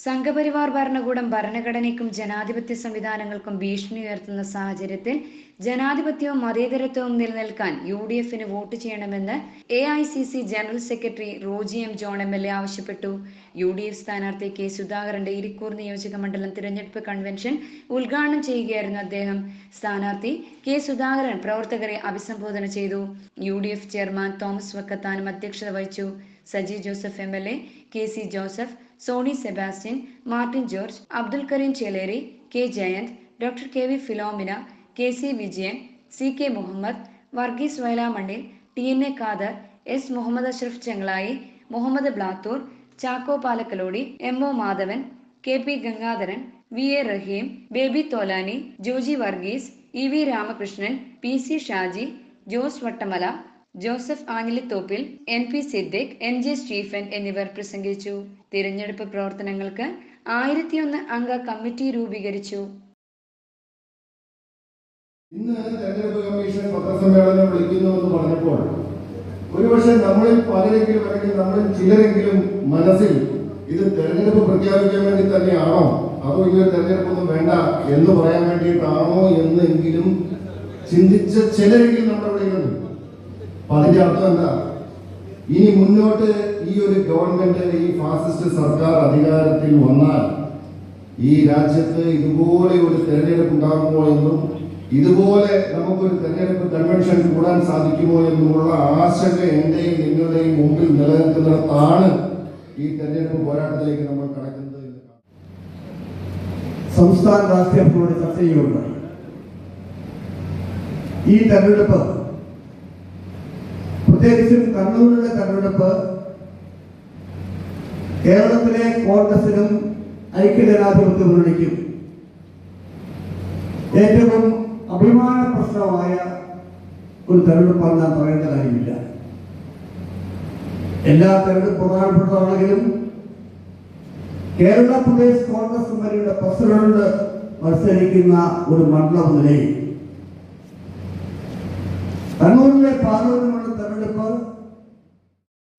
സംഘപരിവാർ ഭരണകൂടം ഭരണഘടനയ്ക്കും ജനാധിപത്യ സംവിധാനങ്ങൾക്കും ഭീഷണി ഉയർത്തുന്ന സാഹചര്യത്തിൽ ജനാധിപത്യവും മതേതരത്വവും നിലനിൽക്കാൻ യു ഡി എഫിന് വോട്ട് ചെയ്യണമെന്ന് A I C C general secretary Roji M John M L A ആവശ്യപ്പെട്ടു. യു ഡി എഫ് സ്ഥാനാർത്ഥി കെ സുധാകരന്റെ ഇരിക്കൂർ നിയോജക മണ്ഡലം തിരഞ്ഞെടുപ്പ് കൺവെൻഷൻ ഉദ്ഘാടനം ചെയ്യുകയായിരുന്നു അദ്ദേഹം. സ്ഥാനാർത്ഥി കെ സുധാകരൻ പ്രവർത്തകരെ അഭിസംബോധന ചെയ്തു. U D F chairman Thomas വക്കത്താനും അധ്യക്ഷത വഹിച്ചു. Saji Joseph M L A K C Joseph Sony Sebastian Martin George Abdul Karim Cheleri K Jayanth doctor K V Philomina K C Vijayan C K Muhammad Varghese Vayalamannil T N A Khader S Muhammad Ashraf Chengalayi Muhammad Blathur Chacko Palakkalodi M O Madhavan K P Gangadharan V A Rahim Baby Tholani Joji Varghese E V Ramakrishnan P C Shaji Jose Vattamala Joseph Anjilithoppil N P Siddique N J Stephen എന്നിവർ പ്രസംഗിച്ചു. തിരഞ്ഞെടുപ്പ് പ്രവർത്തനങ്ങൾക്ക് ആയിരത്തിയൊന്ന് അംഗ committee രൂപീകരിച്ചു. ഇന്ന് തെരഞ്ഞെടുപ്പ് commission പത്രസമ്മേളനം വിളിക്കുന്നു എന്ന് പറഞ്ഞപ്പോൾ ഒരുപക്ഷെ നമ്മളിൽ പലരെങ്കിലും അല്ലെങ്കിൽ നമ്മളിൽ ചിലരെങ്കിലും മനസ്സിൽ ഇത് തെരഞ്ഞെടുപ്പ് പ്രഖ്യാപിക്കാൻ വേണ്ടി തന്നെയാണോ? അതോ ഈ തെരഞ്ഞെടുപ്പൊന്നും വേണ്ട എന്ന് പറയാൻ വേണ്ടിയിട്ടാണോ എന്നെങ്കിലും ചിന്തിച്ച ചിലരെങ്കിലും നമ്മുടെ ഇവിടെ ഉണ്ട് അപ്പൊ അതിന്റെ അർത്ഥം എന്താ ഇനി മുന്നോട്ട് ഈ ഒരു ഗവൺമെന്റ് ഈ ഫാസിസ്റ്റ് സർക്കാർ അധികാരത്തിൽ വന്നാൽ ഈ രാജ്യത്ത് ഇതുപോലെ ഒരു തെരഞ്ഞെടുപ്പ് ഉണ്ടാകുമോ എന്നും ഇതുപോലെ നമുക്കൊരു തെരഞ്ഞെടുപ്പ് കൺവെൻഷൻ കൂടാൻ സാധിക്കുമോ എന്നുമുള്ള ആശങ്ക എന്റെയും നിങ്ങളുടെയും മുമ്പിൽ നിലനിൽക്കുന്നിടത്താണ് ഈ തെരഞ്ഞെടുപ്പ് പോരാട്ടത്തിലേക്ക് നമ്മൾ കടക്കുന്നത്. സംസ്ഥാന രാഷ്ട്രീയത്തോട് ചർച്ച ചെയ്യുന്നുണ്ട് ഈ തെരഞ്ഞെടുപ്പ് പ്രത്യേകിച്ചും കണ്ണൂരിലെ തെരഞ്ഞെടുപ്പ് കേരളത്തിലെ കോൺഗ്രസിനും ഐക്യജനാധിപത്യ മുന്നണിക്കും ഏറ്റവും അഭിമാന പ്രശ്നമായ ഒരു തെരഞ്ഞെടുപ്പാണ് ഞാൻ പറയേണ്ട കാര്യമില്ല. എല്ലാ തെരഞ്ഞെടുപ്പ് പ്രധാനപ്പെട്ടതാണെങ്കിലും കേരള പ്രദേശ് കോൺഗ്രസ് കമ്മിറ്റിയുടെ പ്രസിഡന്റ് മത്സരിക്കുന്ന ഒരു മണ്ഡലം നിലയിൽ തെരഞ്ഞെടുപ്പ്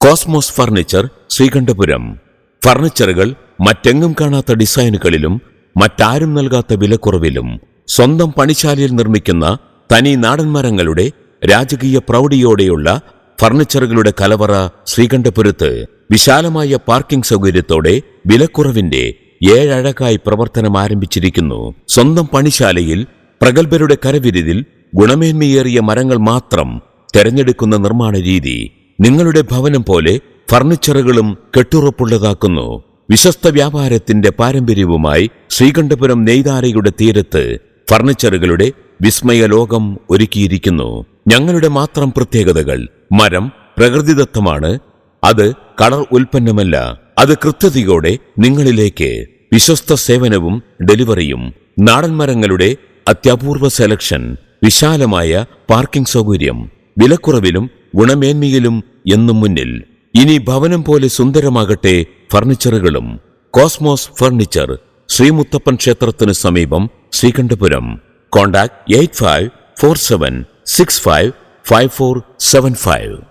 കോസ്മോസ് ഫർണിച്ചർ ശ്രീകണ്ഠപുരം. ഫർണിച്ചറുകൾ മറ്റെങ്ങും കാണാത്ത ഡിസൈനുകളിലും മറ്റാരും നൽകാത്ത വിലക്കുറവിലും സ്വന്തം പണിശാലയിൽ നിർമ്മിക്കുന്ന തനി നാടൻ മരങ്ങളുടെ രാജകീയ പ്രൗഢിയോടെയുള്ള ഫർണിച്ചറുകളുടെ കലവറ ശ്രീകണ്ഠപുരത്ത് വിശാലമായ പാർക്കിംഗ് സൗകര്യത്തോടെ വിലക്കുറവിന്റെ ഏഴഴകായി പ്രവർത്തനം ആരംഭിച്ചിരിക്കുന്നു. സ്വന്തം പണിശാലയിൽ പ്രഗത്ഭരുടെ കരവിരുതിൽ ഗുണമേന്മയേറിയ മരങ്ങൾ മാത്രം തെരഞ്ഞെടുക്കുന്ന നിർമ്മാണ രീതി നിങ്ങളുടെ ഭവനം പോലെ ഫർണിച്ചറുകളും കെട്ടുറപ്പുള്ളതാക്കുന്നു. വിശ്വസ്ത വ്യാപാരത്തിന്റെ പാരമ്പര്യവുമായി ശ്രീകണ്ഠപുരം നെയ്താരയുടെ തീരത്ത് ഫർണിച്ചറുകളുടെ വിസ്മയ ലോകം ഒരുക്കിയിരിക്കുന്നു. ഞങ്ങളുടെ മാത്രം പ്രത്യേകതകൾ മരം പ്രകൃതിദത്തമാണ്. അത് കളർ ഉൽപ്പന്നമല്ല. അത് കൃത്യതയോടെ നിങ്ങളിലേക്ക് വിശ്വസ്ത സേവനവും ഡെലിവറിയും നാടൻ മരങ്ങളുടെ അത്യപൂർവ സെലക്ഷൻ വിശാലമായ പാർക്കിംഗ് സൗകര്യം വിലക്കുറവിലും ഗുണമേന്മയിലും എന്നും മുന്നിൽ. ഇനി ഭവനം പോലെ സുന്ദരമാകട്ടെ ഫർണിച്ചറുകളും. കോസ്മോസ് ഫർണിച്ചർ ശ്രീമുത്തപ്പൻ ക്ഷേത്രത്തിന് സമീപം Sreekandapuram. Contact eight five four seven six five five four seven five.